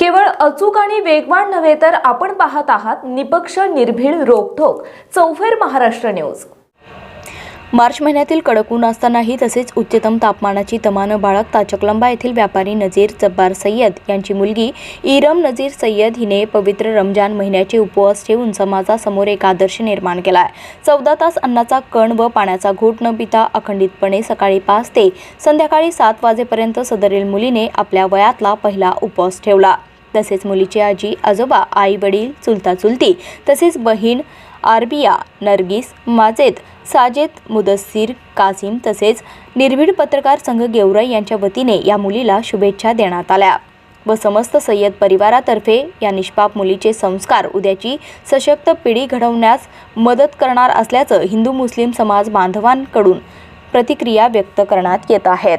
केवळ अचूक आणि वेगवान नव्हे तर आपण पाहत आहात निपक्ष निर्भीड रोखोक चौफेर महाराष्ट्र न्यूज. मार्च महिन्यातील कडक ऊन असतानाही तसेच उच्चतम तापमानाची तमानं बाळगता चकलंबा येथील व्यापारी नजीर जब्बार सय्यद यांची मुलगी इरम नजीर सय्यद हिने पवित्र रमजान महिन्याचे उपवास ठेवून समाजासमोर एक आदर्श निर्माण केला आहे चौदा तास अन्नाचा कण व पाण्याचा घोट न पिता अखंडितपणे सकाळी पाच ते संध्याकाळी सात वाजेपर्यंत सदरील मुलीने आपल्या वयातला पहिला उपवास ठेवला. तसेच मुलीची आजी आजोबा आई वडील चुलता चुलती तसेच बहीण आरबिया नरगिस माजेद साजेद मुदस्सीर कासिम तसेच निर्भीड पत्रकार संघ गेवराई यांच्या वतीने या मुलीला शुभेच्छा देण्यात आल्या व समस्त सय्यद परिवारातर्फे या निष्पाप मुलीचे संस्कार उद्याची सशक्त पिढी घडवण्यास मदत करणार असल्याचं हिंदू मुस्लिम समाज बांधवांकडून प्रतिक्रिया व्यक्त करण्यात येत आहेत.